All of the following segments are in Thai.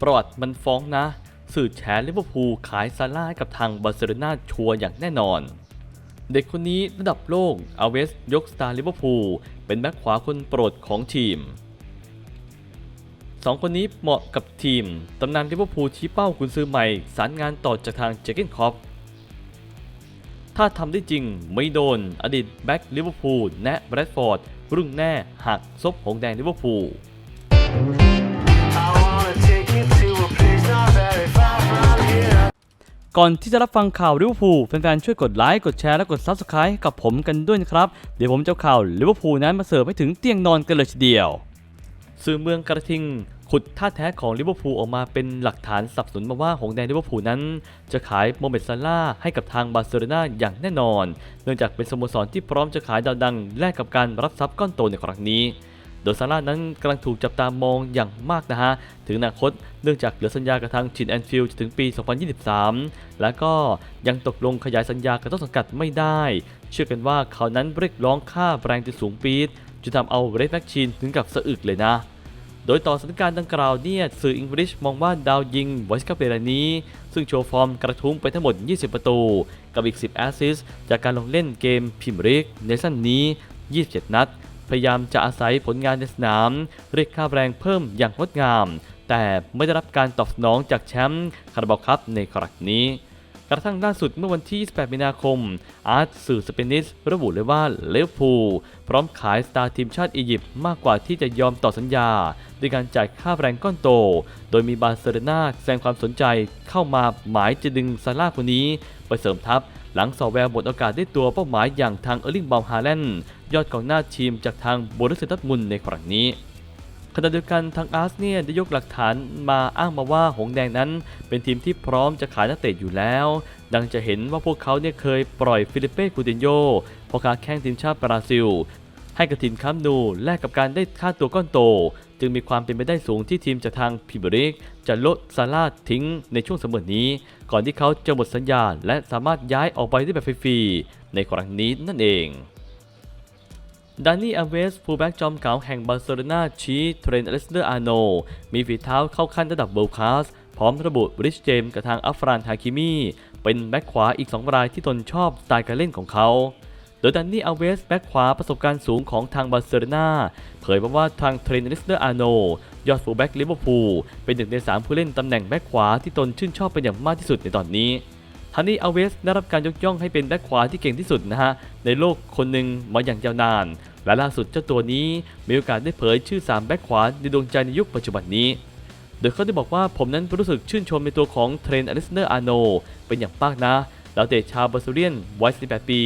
ประวัติมันฟ้องนะ สื่อแฉลิเวอร์พูลขายซาร่าห้กับทางบาร์เซโลนาชัวร์อย่างแน่นอน เด็กคนนี้ระดับโลกอาเวสยกสตาร์ลิเวอร์พูลเป็นแบ็คขวาคนโปรดของทีมสองคนนี้เหมาะกับทีม ตำนานลิเวอร์พูลชี้เป้ากุนซือใหม่ สารงานต่อจากทางเจเกนคอปถ้าทำได้จริงไม่โดน อดีตแบ็คลิเวอร์พูลแนะแบรดฟอร์ดรุ่งแน่หักซบหงแดงลิเวอร์พูล ก่อนที่จะรับฟังข่าวลิเวอร์พูลแฟนๆช่วยกดไลค์กดแชร์และกด Subscribe กับผมกันด้วยนะครับ เดี๋ยวผมจะข่าวลิเวอร์พูลนั้นมาเสิร์ฟให้ถึงเตียงนอนกันเลยทีเดียว สื่อเมืองกระทิงขุดท่าแท้ของลิเวอร์พูลออกมาเป็นหลักฐานสนับสนุนมาว่าหงแดงลิเวอร์พูลนั้น จะขายโมเมดซาร่าให้กับทางบาร์เซโลนาอย่างแน่นอน เนื่องจากเป็นสโมสรที่พร้อมจะขายดาวดังแลกกับการรับทรัพย์ก้อนโตในครั้งนี้ โดยซาร่านั้นกำลังถูกจับตามองอย่างมากนะฮะ ถึงอนาคตเนื่องจากเหลือสัญญากับทางชินแอนฟิลด์ถึงปี 2023 แล้วก็ยังตกลงขยายสัญญากับต้นสังกัดไม่ได้ เชื่อกันว่าเขานั้นเรียกร้องค่าแรงที่สูงปี๊ดจนทำเอาเรดแม็กชินถึงกับสะอึกเลยนะโดยต่อสถานการณ์ดังกล่าวเนี่ยสื่ออังกฤษมองว่าดาวยิงไวสกาเปรานี้ ซึ่งโชว์ฟอร์มกระทุ้งไปทั้งหมด 20 ประตู กับอีก 10 แอสซิสจากการลงเล่นเกมพรีเมียร์ลีกในสั้นนี้ 27 นัด พยายามจะอาศัยผลงานในสนาม เรียกค่าแรงเพิ่มอย่างงดงาม แต่ไม่ได้รับการตอบสนองจากแชมป์คาราบาวคัพในครั้งนี้กระทั่งล่าสุดเมื่อวันที่ 28 มีนาคม อาร์ตสื่อสเปนิสระบุเลยว่าเลวพูพร้อมขายสตาร์ทีมชาติอียิปต์มากกว่าที่จะยอมต่อสัญญาด้วยการจ่ายค่าแรงก้อนโต โดยมีบาร์เซโลนาแสดงความสนใจเข้ามาหมายจะดึงซาร่าคนนี้ ไปเสริมทัพ หลังสอแววหมดโอกาสได้ตัวเป้าหมายอย่างทางเออร์ลิงบอมฮาแลนด์ยอดกองหน้าทีมจากทางโบรุสเซตัตมุนในครั้งนี้ขณะเดียวกันทางอาร์สเนี่ยได้ยกหลักฐานมาอ้างมาว่าหงแดงนั้น เป็นทีมที่พร้อมจะขายนักเตะอยู่แล้ว ดังจะเห็นว่าพวกเขาเนี่ยเคยปล่อยฟิลิเป้คูตินโยพอค้าแข้งทีมชาติบราซิล ให้กับทีมคัมนูแลกกับการได้ค่าตัวก้อนโต จึงมีความเป็นไปได้สูงที่ทีมจากทางพิบริก จะลดซาร่าทิ้งในช่วงเสมอนี้ ก่อนที่เขาจะหมดสัญญาและสามารถย้ายออกไปได้แบบฟรีๆในครั้งนี้นั่นเองดานี่อเวสฟูลแบ็กจอมเก่าแห่งบาร์เซโลนาชี้เทรนอเลสเดอร์อาโน มีฝีเท้าเข้าขั้นระดับเวิลคลาสพร้อมระบุริชเจมกับทางอัฟรานฮาคิมีเป็นแบ็กขวาอีก 2 รายที่ตนชอบสไตล์การเล่นของเขา โดยดานนี่อาเวสแบ็กขวาประสบการณ์สูงของทางบาร์เซโลนาเผยมาว่าทางเทรนต์อเลสเดอร์อาโนยอดฟูลแบ็กลิเวอร์พูลเป็นหนึ่งในสามผู้เล่นตำแหน่งแบ็กขวาที่ตนชื่นชอบเป็นอย่างมากที่สุดในตอนนี้ทานี่อาเวสได้รับการยกย่องให้เป็นแบ็คขวาที่เก่งที่สุดนะฮะในโลกคนหนึ่งมาอย่างยาวนาน และล่าสุดเจ้าตัวนี้มีโอกาสได้เผยชื่อ 3 แบ็คขวาในดวงใจในยุคปัจจุบันนี้ โดยเขาได้บอกว่าผมนั้นรู้สึกชื่นชมในตัวของเทรนอเลสเนอร์อาโนเป็นอย่างมากนะ ดาวเตะชาวบราซิเลียนวัย 18 ปี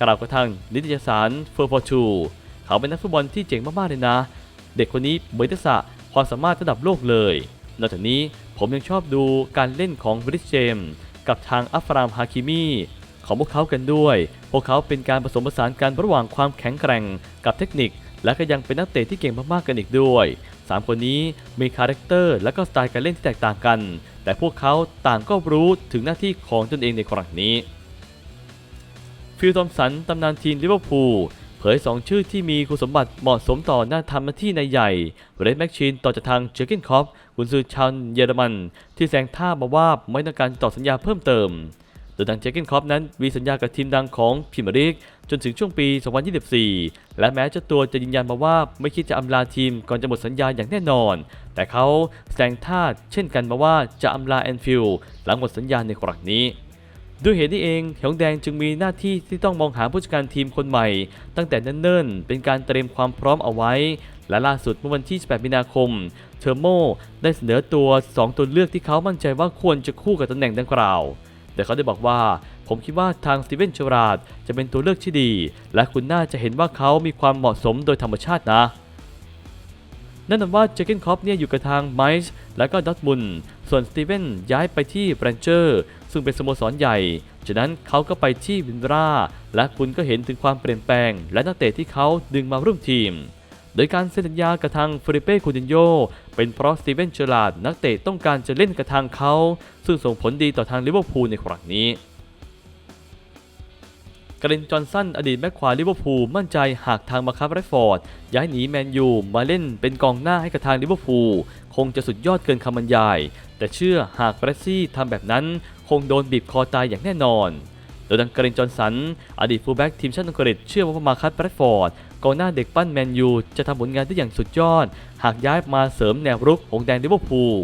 กล่าวกระทั่งนิตยสารเฟอร์ฟอร์ชูเขาเป็นนักฟุตบอลที่เจ๋งมาก ๆ เลยนะ เด็กคนนี้มีทักษะความสามารถระดับโลกเลย นอกจากนี้ผมยังชอบดูการเล่นของบริสเจมกับทางอัฟรามฮาคิมีของพวกเขากันด้วย พวกเขาเป็นการผสมผสานกันระหว่างความแข็งแกร่งกับเทคนิค และก็ยังเป็นนักเตะที่เก่งมากๆกันอีกด้วย 3 คนนี้มีคาแรคเตอร์และก็สไตล์การเล่นที่แตกต่างกัน แต่พวกเขาต่างก็รู้ถึงหน้าที่ของตนเองในครั้งนี้ ฟิลทอมสันตำนานทีมลิเวอร์พูลเผย 2 ชื่อที่มีคุณสมบัติเหมาะสมต่อหน้าทำหน้าที่ในใหญ่เรดแม็กชินต่อจากทางเจอร์เกนคอฟกุนซือชาวเยอรมัน ที่แสงท่ามาว่าไม่ต้องการต่อสัญญาเพิ่มเติม ดยทางเจอร์เกนคอปนั้นมีสัญญากับทีมดังของพรีเมียร์ลีกจนถึงช่วงปี 2024 และแม้เจ้าตัวจะยืนยันมาว่าไม่คิดจะอำลาทีมก่อนจะหมดสัญญาอย่างแน่นอน แต่เขาแสดงท่าเช่นกันมาว่าจะอำลาแอนฟิลด์หลังหมดสัญญาในครั้งนี้ด้วยเหตุนี้เองหงแดงจึงมีหน้าที่ที่ต้องมองหาผู้จัดการทีมคนใหม่ ตั้งแต่เนิ่นๆ เป็นการเตรียมความพร้อมเอาไว้ และล่าสุดเมื่อวันที่ 18 มีนาคม เทอร์โมได้เสนอตัว 2 ตัวเลือกที่เขามั่นใจว่าควรจะคู่กับตำแหน่งดังกล่าว แต่เขาได้บอกว่า ผมคิดว่าทางสตีเวนเชอราดจะเป็นตัวเลือกที่ดี และคุณน่าจะเห็นว่าเขามีความเหมาะสมโดยธรรมชาตินะนั่นหมายว่าเจเกนคอปเนี่ยอยู่กับทางไมซ์และก็ดอทมุน ส่วนสตีเวนย้ายไปที่แบรนเจอร์ซึ่งเป็นสโมสรใหญ่จากนั้นเขาก็ไปที่วินรา และคุณก็เห็นถึงความเปลี่ยนแปลง และนักเตะที่เขาดึงมาร่วมทีม โดยการเซ็นสัญญากับทางฟริเป้คูตินโยเป็นเพราะสตีเวนเจอราร์ดนักเตะต้องการจะเล่นกับทางเขา ซึ่งส่งผลดีต่อทางลิเวอร์พูลในครั้งนี้กรินจอห์นสันอดีตแบ็คขวาลิเวอร์พูลมั่นใจหากทางมาคับแรฟอร์ด ย้ายหนีแมนยูมาเล่นเป็นกองหน้าให้กับทางลิเวอร์พูลคงจะสุดยอดเกินคำบรรยาย แต่เชื่อหากเบรซี่ทำแบบนั้น คงโดนบีบคอตายอย่างแน่นอน โดยดังกรินจอห์นสัน อดีตฟูลแบ็กทีมชาติอังกฤษเชื่อว่ามาคัตแบรดฟอร์ดกองหน้าเด็กปั้นแมนยูจะทำผลงานได้อย่างสุดยอด หากย้ายมาเสริมแนวรุกหงแดงลิเวอร์พูล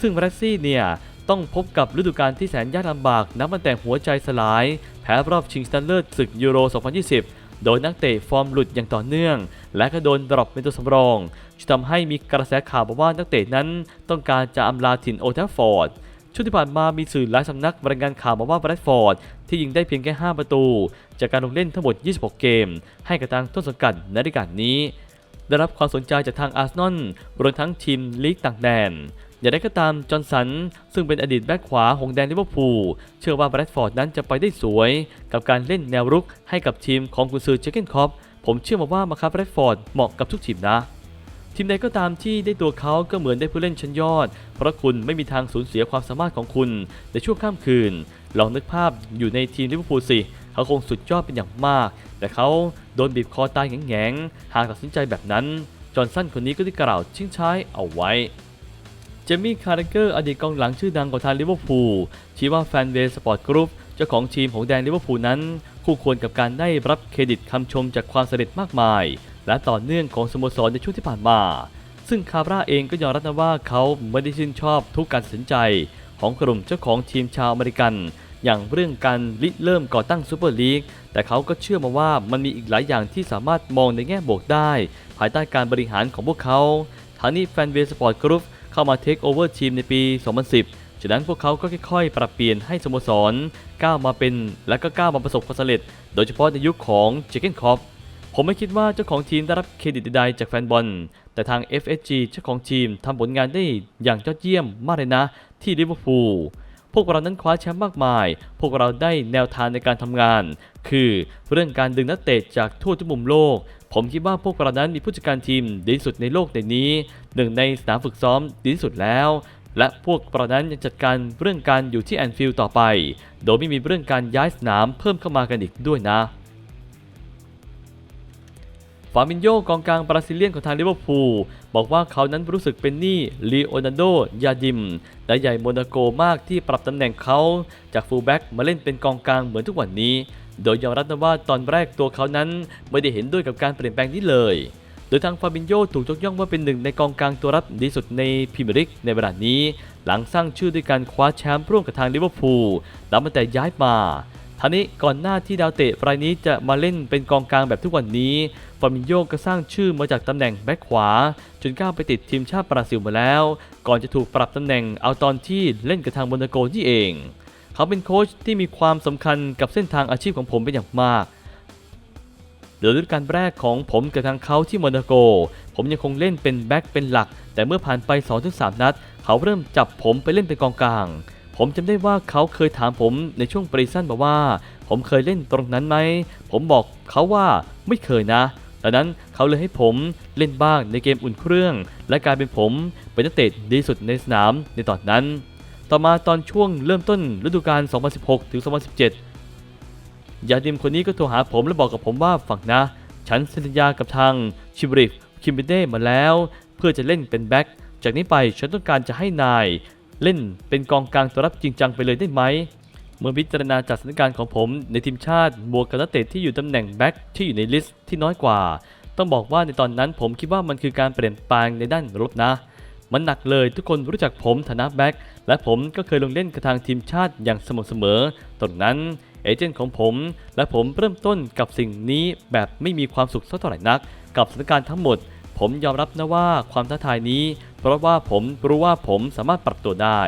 ซึ่งเบรซี่เนี่ยต้องพบกับฤดูกาลที่แสนยากลำบากนับตั้งแต่หัวใจสลาย แพ้รอบชิงชนะเลิศศึกยูโร 2020 โดยนักเตะฟอร์มหลุดอย่างต่อเนื่อง และก็โดนดรอปเป็นตัวสำรองจะทำให้มีกระแสข่าวบอกว่านักเตะนั้นต้องการจะอำลาถิ่นโอแทัฟฟอร์ด ช่วงที่ผ่านมามีสื่อหลายสำนักรายงานข่าวมาว่าแบรดฟอร์ดที่ยิงได้เพียงแค่ 5 ประตู จากการลงเล่นทั้งหมด 26 เกม ให้กับทางต้นสังกัดในฤดูกาลนี้ ได้รับความสนใจจากทางอาร์เซนอลรวมทั้งทีมลีกต่างแดนอย่างไรก็ตามจอห์นสัน ซึ่งเป็นอดีตแบ็คขวาหงแดงลิเวอร์พูลเชื่อว่าแบรดฟอร์ดนั้นจะไปได้สวย กับการเล่นแนวรุกให้กับทีมของกุนซือเจเกนคอปผมเชื่อมาว่ามาคาแบรดฟอร์ดเหมาะกับทุกทีมนะ ทีมใดก็ตามที่ได้ตัวเขาก็เหมือนได้ผู้เล่นชั้นยอด เพราะคุณไม่มีทางสูญเสียความสามารถของคุณในช่วงข้ามคืน ลองนึกภาพอยู่ในทีมลิเวอร์พูลสิ เขาคงสุดยอดเป็นอย่างมาก แต่เขาโดนบีบคอตายแง่งๆ หากตัดสินใจแบบนั้น จอห์นสันคนนี้ก็ได้กล่าวชิงช้ายเอาไว้ เจมี่คาร์เรเกอร์อดีตกองหลังชื่อดังของทางลิเวอร์พูลชี้ว่าแฟนเวย์สปอร์ตกรุ๊ปเจ้าของทีมของแดงลิเวอร์พูลนั้น คู่ควรกับการได้รับเครดิตคำชมจากความสำเร็จมากมาย และต่อเนื่องของสโมสรในช่วงที่ผ่านมา ซึ่งคาร่าเองก็ยอมรับนะว่าเขาไม่ได้ชื่นชอบทุกการตัดสินใจ ของกลุ่มเจ้าของทีมชาวอเมริกัน อย่างเรื่องการริเริ่มก่อตั้งซูเปอร์ลีก แต่เขาก็เชื่อมาว่ามันมีอีกหลายอย่างที่สามารถมองในแง่บวกได้ ภายใต้การบริหารของพวกเขาทางนี้แฟนเวย์สปอร์ตกรุ๊ปเข้ามาเทคโอเวอร์ทีมในปี 2010จากนั้นพวกเขาก็ค่อยๆ ปรับเปลี่ยนให้สโมสรก้าวมาเป็นและก็ก้าวมาประสบความสำเร็จ โดยเฉพาะในยุคของเจเกนคอป ผมไม่คิดว่าเจ้าของทีมได้รับเครดิตใดๆจากแฟนบอล แต่ทาง FSG เจ้าของทีมทำผลงานได้อย่างยอดเยี่ยมมากเลยนะ ที่ลิเวอร์พูลพวกเรานั้นคว้าแชมป์มากมาย พวกเราได้แนวทางในการทำงาน คือเรื่องการดึงนักเตะจากทั่วทุกมุมโลก ผมคิดว่าพวกเรานั้นมีผู้จัดการทีมดีที่สุดในโลกในนี้ หนึ่งในสนามฝึกซ้อมดีที่สุดแล้ว และพวกเรานั้นยังจัดการเรื่องการอยู่ที่แอนฟิลด์ต่อไป โดยไม่มีเรื่องการย้ายสนามเพิ่มเข้ามากันอีกด้วยนะ ฟาบินโยกองกลางบราซิเลียนของทางลิเวอร์พูลบอกว่าเขานั้นรู้สึกเป็นหนี้ลีโอนาร์โด ยาดิม และใหญ่โมนาโกมากที่ปรับตำแหน่งเขาจากฟูลแบ็กมาเล่นเป็นกองกลางเหมือนทุกวันนี้ โดยยอมรับนะว่าตอนแรกตัวเขานั้นไม่ได้เห็นด้วยกับการเปลี่ยนแปลงนี้เลย โดยทางฟาบินโยถูกยกย่องว่าเป็นหนึ่งในกองกลางตัวรับดีสุดในพรีเมียร์ลีกในเวลานี้ หลังสร้างชื่อด้วยการคว้าแชมป์ร่วมกับทางลิเวอร์พูลนับตั้งแต่ย้ายมาท่านี้ก่อนหน้าที่ดาวเตะรายนี้จะมาเล่นเป็นกองกลางแบบทุกวันนี้ ฟาบิโยก็สร้างชื่อมาจากตำแหน่งแบ็คขวา จนก้าวไปติดทีมชาติบราซิลมาแล้ว ก่อนจะถูกปรับตำแหน่งเอาตอนที่เล่นกับทางโมนาโกนี่เอง เขาเป็นโค้ชที่มีความสำคัญกับเส้นทางอาชีพของผมเป็นอย่างมากโดยฤดูกาลแรกของผมกับทางเขาที่โมนาโก ผมยังคงเล่นเป็นแบ็คเป็นหลัก แต่เมื่อผ่านไป 2-3 นัด เขาเริ่มจับผมไปเล่นเป็นกองกลาง ผมจำได้ว่าเขาเคยถามผมในช่วงปรีซันบอกว่า ผมเคยเล่นตรงนั้นไหม ผมบอกเขาว่าไม่เคยนะ ดังนั้นเขาเลยให้ผมเล่นบ้างในเกมอุ่นเครื่อง และกายเป็นผมเป็นนักเตะดีสุดในสนามในตอนนั้น ต่อมาตอนช่วงเริ่มต้นฤดูกาล 2016 ถึง 2017 ยาดิมคนนี้ก็โทรหาผมและบอกกับผมว่าฝังนะ ฉันเซ็นสัญญากับทางชิบริฟคิมเบเด้มาแล้ว เพื่อจะเล่นเป็นแบ็คจากนี้ไปฉันต้องการจะให้นาย เล่นเป็นกองกลางตัวรับจริงจังไปเลยได้ไหม เมื่อพิจารณาจากสถานการณ์ของผมในทีมชาติบวกกับนักเตะที่อยู่ตำแหน่งแบ็คที่อยู่ในลิสต์ที่น้อยกว่า ต้องบอกว่าในตอนนั้นผมคิดว่ามันคือการเปลี่ยนแปลงในด้านรุกนะ มันหนักเลยทุกคนรู้จักผมฐานะแบ็คและผมก็เคยลงเล่นกับทางทีมชาติอย่างสม่ำเสมอตรงนั้นเอเจนต์ของผมและผมเริ่มต้นกับสิ่งนี้แบบไม่มีความสุขสักเท่าไหร่นัก กับสถานการณ์ทั้งหมด ผมยอมรับนะว่าความท้าทายนี้ เพราะว่าผมรู้ว่าผมสามารถปรับตัวได้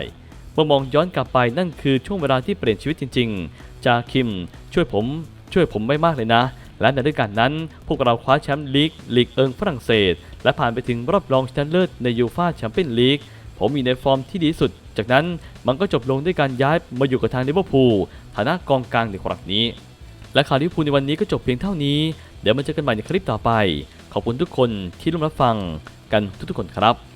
เมื่อมองย้อนกลับไปนั่นคือช่วงเวลาที่เปลี่ยนชีวิตจริง ๆ จาคิม ช่วยผม ช่วยผมไม่มากเลยนะ และในฤดูกาลนั้น พวกเราคว้าแชมป์ลีกลีกเอิงฝรั่งเศส และผ่านไปถึงรอบรองชนะเลิศในยูฟ่าแชมเปี้ยนลีกผมมีในฟอร์มที่ดีสุด จากนั้นมันก็จบลงด้วยการย้ายมาอยู่กับทางลิเวอร์พูลฐานะกองกลางในครั้งนี้ และข่าวลิเวอร์พูลในวันนี้ก็จบเพียงเท่านี้ เดี๋ยวมาเจอกันใหม่ในคลิปต่อไป ขอบคุณทุกคนที่ร่วมรับฟังกันทุกๆคนครับ